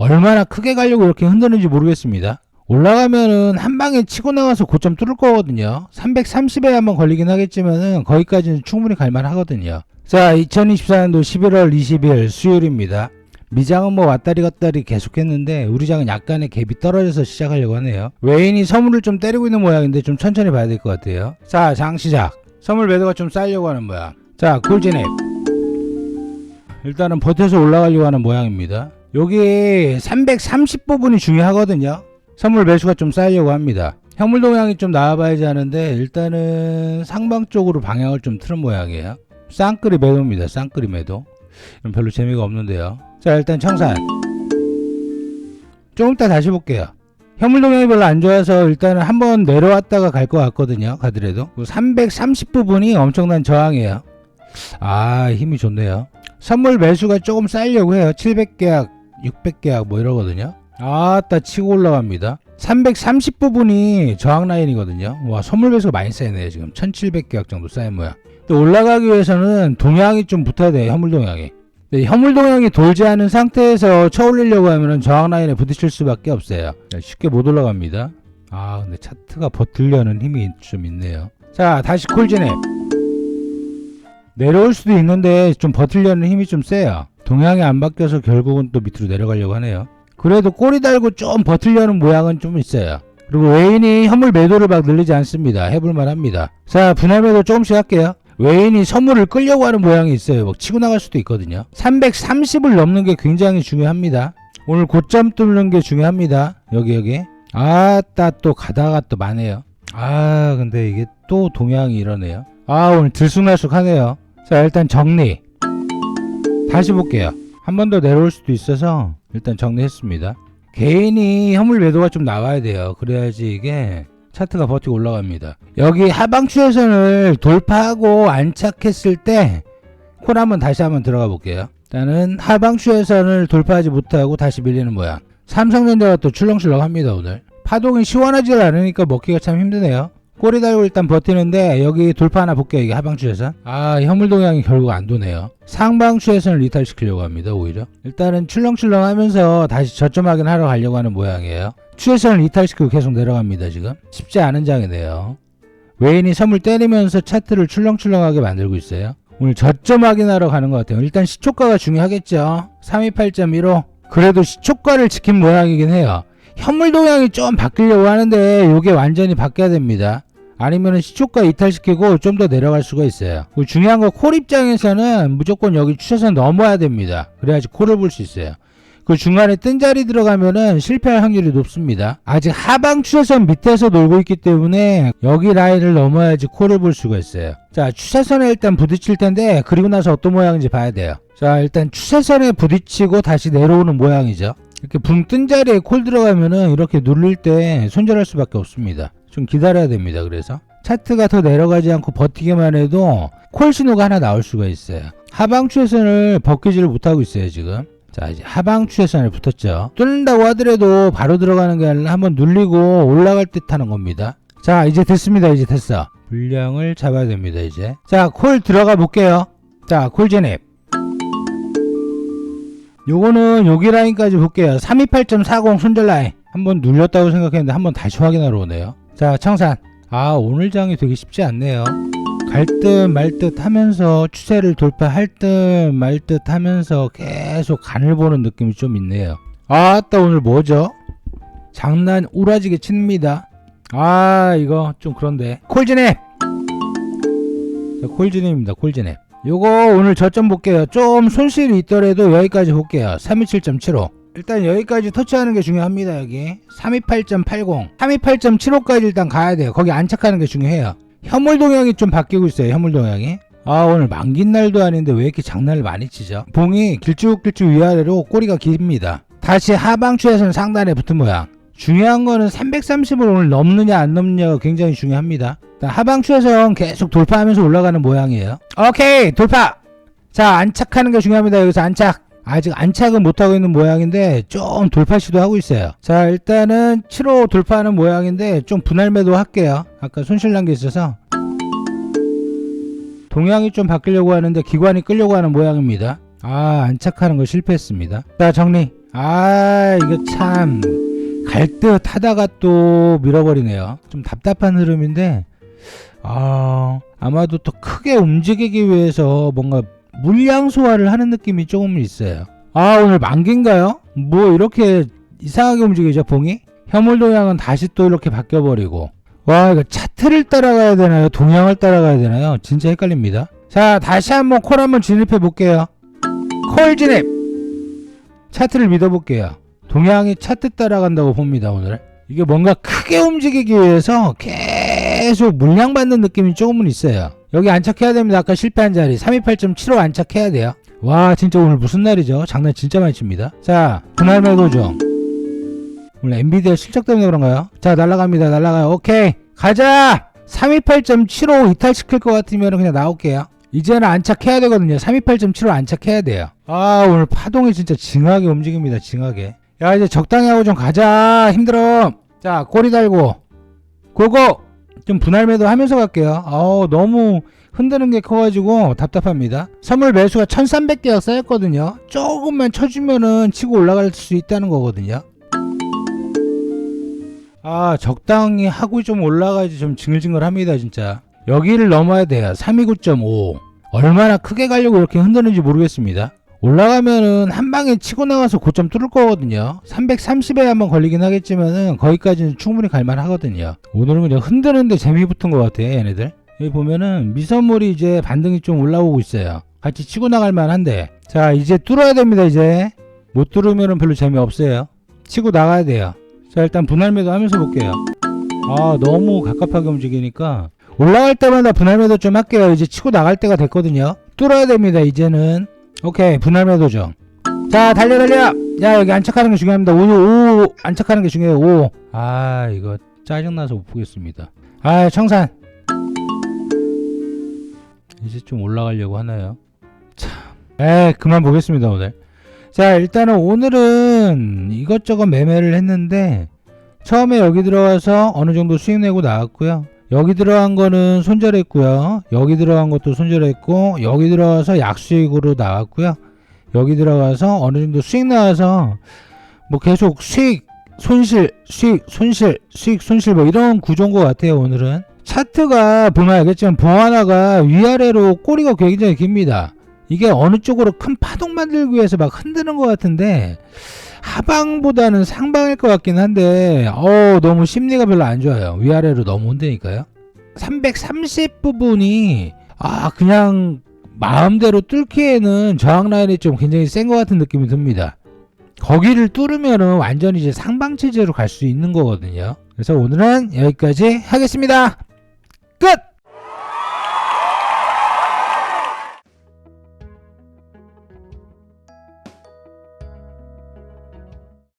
얼마나 크게 가려고 이렇게 흔드는지 모르겠습니다. 올라가면은 한 방에 치고 나가서 고점 뚫을 거거든요. 330에 한번 걸리긴 하겠지만은 거기까지는 충분히 갈만 하거든요. 자, 2024년도 11월 20일 수요일입니다. 미장은 뭐 왔다리 갔다리 계속했는데 우리 장은 약간의 갭이 떨어져서 시작하려고 하네요. 외인이 선물을 좀 때리고 있는 모양인데 좀 천천히 봐야 될 것 같아요. 자, 장 시작. 선물 매도가 좀 쌓이려고 하는 모양. 자, 콜진앱. 일단은 버텨서 올라가려고 하는 모양입니다. 여기 330 부분이 중요하거든요. 선물 매수가 좀 쌓이려고 합니다. 현물 동향이 좀 나와봐야지 하는데 일단은 상방 쪽으로 방향을 좀 틀은 모양이에요. 쌍끌이 매도입니다. 쌍끌이 매도. 별로 재미가 없는데요. 자 일단 청산. 좀 이따 다시 볼게요. 현물 동향이 별로 안 좋아서 일단은 한번 내려왔다가 갈 것 같거든요. 가더라도 330 부분이 엄청난 저항이에요. 아 힘이 좋네요. 선물 매수가 조금 쌓이려고 해요. 700계약, 600계약 뭐 이러거든요. 아따 치고 올라갑니다. 330 부분이 저항 라인이거든요. 와 선물 매수가 많이 쌓이네요. 지금 1700계약 정도 쌓인 모양. 또 올라가기 위해서는 동향이 좀 붙어야 돼요. 현물 동향이. 네, 현물 동향이 돌지 않은 상태에서 쳐올리려고 하면 저항 라인에 부딪힐 수밖에 없어요. 네, 쉽게 못 올라갑니다. 아 근데 차트가 버틸려는 힘이 좀 있네요. 자 다시 콜진앱. 내려올 수도 있는데 좀 버틸려는 힘이 좀 세요. 동향이 안 바뀌어서 결국은 또 밑으로 내려가려고 하네요. 그래도 꼬리 달고 좀 버틸려는 모양은 좀 있어요. 그리고 외인이 현물 매도를 막 늘리지 않습니다. 해볼만 합니다. 자, 분할 매도 조금씩 할게요. 외인이 선물을 끌려고 하는 모양이 있어요. 막 치고 나갈 수도 있거든요. 330을 넘는 게 굉장히 중요합니다. 오늘 고점 뚫는 게 중요합니다. 여기, 여기. 아따, 또 가다가 또 많네요. 아, 근데 이게 또 동향이 이러네요. 아, 오늘 들쑥날쑥 하네요. 자, 일단 정리. 다시 볼게요. 한 번 더 내려올 수도 있어서 일단 정리했습니다. 개인이 현물 매도가 좀 나와야 돼요. 그래야지 이게 차트가 버티고 올라갑니다. 여기 하방 추세선을 돌파하고 안착했을 때 콜 한번 다시 한번 들어가 볼게요. 일단은 하방 추세선을 돌파하지 못하고 다시 밀리는 모양. 삼성전자가 또 출렁출렁합니다 오늘. 파동이 시원하지 않으니까 먹기가 참 힘드네요. 꼬리 달고 일단 버티는데 여기 돌파 하나 볼게요. 이게 하방 추세선. 아 현물 동향이 결국 안 도네요. 상방 추세선을 리탈시키려고 합니다. 오히려 일단은 출렁출렁 하면서 다시 저점 확인하러 가려고 하는 모양이에요. 추세선을 리탈시키고 계속 내려갑니다. 지금 쉽지 않은 장이네요. 외인이 선물 때리면서 차트를 출렁출렁하게 만들고 있어요. 오늘 저점 확인하러 가는 것 같아요. 일단 시초가가 중요하겠죠. 328.15 그래도 시초가를 지킨 모양이긴 해요. 현물 동향이 좀 바뀌려고 하는데 이게 완전히 바뀌어야 됩니다. 아니면 시초가 이탈시키고 좀 더 내려갈 수가 있어요. 중요한 건콜 입장에서는 무조건 여기 추세선 넘어야 됩니다. 그래야지 콜을 볼 수 있어요. 그 중간에 뜬 자리 들어가면은 실패할 확률이 높습니다. 아직 하방 추세선 밑에서 놀고 있기 때문에 여기 라인을 넘어야지 콜을 볼 수가 있어요. 자, 추세선에 일단 부딪힐 텐데 그리고 나서 어떤 모양인지 봐야 돼요. 자, 일단 추세선에 부딪히고 다시 내려오는 모양이죠. 이렇게 붕 뜬 자리에 콜 들어가면은 이렇게 누를 때 손절할 수밖에 없습니다. 좀 기다려야 됩니다. 그래서 차트가 더 내려가지 않고 버티기만 해도 콜 신호가 하나 나올 수가 있어요. 하방 추세선을 벗기지를 못하고 있어요 지금. 자 이제 하방 추세선에 붙었죠. 뚫는다고 하더라도 바로 들어가는 게 아니라 한번 눌리고 올라갈 듯 하는 겁니다. 자 이제 됐습니다. 이제 됐어. 분량을 잡아야 됩니다 이제. 자 콜 들어가 볼게요. 자콜 제냅. 요거는 여기 라인까지 볼게요. 328.40 손절 라인. 한번 눌렸다고 생각했는데 한번 다시 확인하러 오네요. 자, 청산. 아, 오늘 장이 되게 쉽지 않네요. 갈 듯 말 듯 하면서 추세를 돌파할 듯 말 듯 하면서 계속 간을 보는 느낌이 좀 있네요. 아따, 오늘 뭐죠? 장난 우라지게 칩니다. 아, 이거 좀 그런데. 콜진앱! 자, 콜진앱입니다, 콜진앱. 요거 오늘 저점 볼게요. 좀 손실이 있더라도 여기까지 볼게요. 327.75. 일단 여기까지 터치하는 게 중요합니다. 여기 328.80, 328.75까지 일단 가야 돼요. 거기 안착하는 게 중요해요. 현물 동향이 좀 바뀌고 있어요. 현물 동향이. 아 오늘 만긴 날도 아닌데 왜 이렇게 장난을 많이 치죠? 봉이 길쭉길쭉 위아래로 꼬리가 깁니다. 다시 하방 추에서는 상단에 붙은 모양. 중요한 거는 330을 오늘 넘느냐 안 넘느냐가 굉장히 중요합니다. 일단 하방 추에서는 계속 돌파하면서 올라가는 모양이에요. 오케이 돌파. 자 안착하는 게 중요합니다. 여기서 안착. 아직 안착은 못하고 있는 모양인데 좀 돌파 시도하고 있어요. 자 일단은 7호 돌파하는 모양인데 좀 분할 매도 할게요. 아까 손실 난 게 있어서 동향이 좀 바뀌려고 하는데 기관이 끌려고 하는 모양입니다. 아 안착하는 거 실패했습니다. 자 정리. 아 이거 참 갈 듯 하다가 또 밀어버리네요. 좀 답답한 흐름인데 아 아마도 또 크게 움직이기 위해서 뭔가 물량 소화를 하는 느낌이 조금 있어요. 아 오늘 만기인가요? 뭐 이렇게 이상하게 움직이죠 봉이? 혐올 동향은 다시 또 이렇게 바뀌어버리고 와 이거 차트를 따라가야 되나요? 동향을 따라가야 되나요? 진짜 헷갈립니다. 자 다시 한번 콜 한번 진입해 볼게요. 콜 진입! 차트를 믿어볼게요. 동향이 차트 따라간다고 봅니다 오늘. 이게 뭔가 크게 움직이기 위해서 계속 물량 받는 느낌이 조금은 있어요. 여기 안착해야 됩니다. 아까 실패한 자리 328.75 안착해야 돼요. 와 진짜 오늘 무슨 날이죠? 장난 진짜 많이 칩니다. 자 분할 매도 중. 오늘 엔비디아 실적 때문에 그런가요? 자 날라갑니다. 날라가요. 오케이 가자. 328.75 이탈시킬 것 같으면 그냥 나올게요. 이제는 안착해야 되거든요. 328.75 안착해야 돼요. 아 오늘 파동이 진짜 징하게 움직입니다. 징하게. 야 이제 적당히 하고 좀 가자. 힘들어. 자 꼬리 달고 고고. 좀 분할 매도 하면서 갈게요. 어 너무 흔드는 게 커가지고 답답합니다. 선물 매수가 1300개가 쌓였거든요. 조금만 쳐주면은 치고 올라갈 수 있다는 거거든요. 아 적당히 하고 좀 올라가야지 좀 징글징글합니다 진짜. 여기를 넘어야 돼요. 329.5. 얼마나 크게 가려고 이렇게 흔드는지 모르겠습니다. 올라가면은 한 방에 치고 나가서 고점 뚫을 거거든요. 330에 한번 걸리긴 하겠지만은 거기까지는 충분히 갈만 하거든요. 오늘은 그냥 흔드는데 재미 붙은 것 같아, 얘네들. 여기 보면은 미선물이 이제 반등이 좀 올라오고 있어요. 같이 치고 나갈 만한데. 자, 이제 뚫어야 됩니다, 이제. 못 뚫으면은 별로 재미없어요. 치고 나가야 돼요. 자, 일단 분할 매도 하면서 볼게요. 아, 너무 갑갑하게 움직이니까. 올라갈 때마다 분할 매도 좀 할게요. 이제 치고 나갈 때가 됐거든요. 뚫어야 됩니다, 이제는. 오케이 분할 매도죠. 자 달려 달려. 야 여기 안착하는 게 중요합니다. 5, 5 안착하는 게 중요해요. 5아 이거 짜증나서 못 보겠습니다. 아 청산. 이제 좀 올라가려고 하나요? 참에 그만 보겠습니다 오늘. 자 일단은 오늘은 이것저것 매매를 했는데 처음에 여기 들어와서 어느 정도 수익 내고 나왔고요 여기 들어간 거는 손절했고요. 여기 들어간 것도 손절했고 여기 들어가서 약수익으로 나왔고요. 여기 들어가서 어느 정도 수익 나와서 뭐 계속 수익 손실 수익 손실 수익 손실 뭐 이런 구조인 것 같아요 오늘은 차트가 보면 알겠지만 보하나가 위아래로 꼬리가 굉장히 깁니다 이게 어느 쪽으로 큰 파동 만들기 위해서 막 흔드는 것 같은데 하방보다는 상방일 것 같긴 한데 어 너무 심리가 별로 안 좋아요. 위아래로 너무 흔드니까요. 330 부분이 아 그냥 마음대로 뚫기에는 저항 라인이 좀 굉장히 센 것 같은 느낌이 듭니다. 거기를 뚫으면은 완전히 이제 상방 체제로 갈 수 있는 거거든요. 그래서 오늘은 여기까지 하겠습니다. 끝